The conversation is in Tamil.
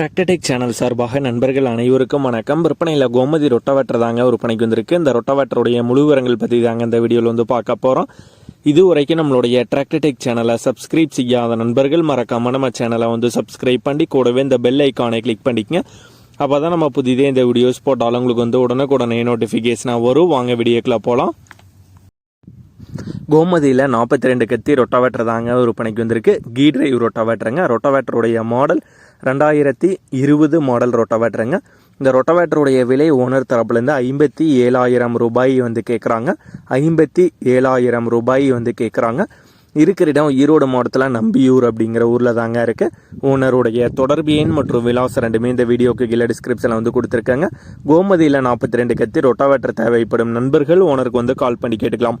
டிராக்டர்டெக் சேனல் சார்பாக நண்பர்கள் அனைவருக்கும் வணக்கம். விற்பனையில் கோமதி ரொட்டவேட்டர் தாங்க விற்பனைக்கு வந்திருக்கு. இந்த ரொட்டவேட்டருடைய முழு விவரங்கள் பற்றி தாங்க இந்த வீடியோவில் வந்து பார்க்க போகிறோம் இது வரைக்கும் நம்மளுடைய டிராக்டடெக் சேனலை சப்ஸ்கிரைப் செய்யாத நண்பர்கள் மறக்காம நம்ம சேனலை வந்து சப்ஸ்கிரைப் பண்ணி கூடவே இந்த பெல் ஐக்கானை கிளிக் பண்ணிக்கங்க. அப்போ தான் நம்ம புதிதே இந்த வீடியோஸ் போட்டாலும் உங்களுக்கு வந்து உடனுக்குடனே நோட்டிஃபிகேஷனாக வரும். வாங்க வீடியோக்குள்ள போகலாம் கோமதியில் நாற்பத்தி ரெண்டு கத்தி ரொட்டாவேட்டர் தாங்க விற்பனைக்கு வந்திருக்கு. கீ டிரைவ் ரொட்டாவேட்டருங்க ரொட்டாவேட்டருடைய மாடல் ரெண்டாயிரத்தி இருபது மாடல் ரொட்டவேட்டருங்க இந்த ரொட்டவேட்டருடைய விலை ஓனர் தரப்புலேருந்து ஐம்பத்தி ஏழாயிரம் ரூபாய் வந்து கேட்குறாங்க ஐம்பத்தி ஏழாயிரம் ரூபாய் வந்து கேட்குறாங்க இருக்கிற இடம் ஈரோடு மாவட்டத்தில் நம்பியூர் அப்படிங்கிற ஊரில் தாங்க இருக்குது ஓனருடைய தொடர்பு எண் மற்றும் விலாசம் ரெண்டுமே இந்த வீடியோக்கு கீழே டிஸ்கிரிப்ஷனில் வந்து கொடுத்துருக்காங்க. கோமதியில் நாற்பத்தி ரெண்டு கத்தி ரொட்டாவேட்டர் தேவைப்படும் நண்பர்கள் ஓனருக்கு வந்து கால் பண்ணி கேட்டுக்கலாம்.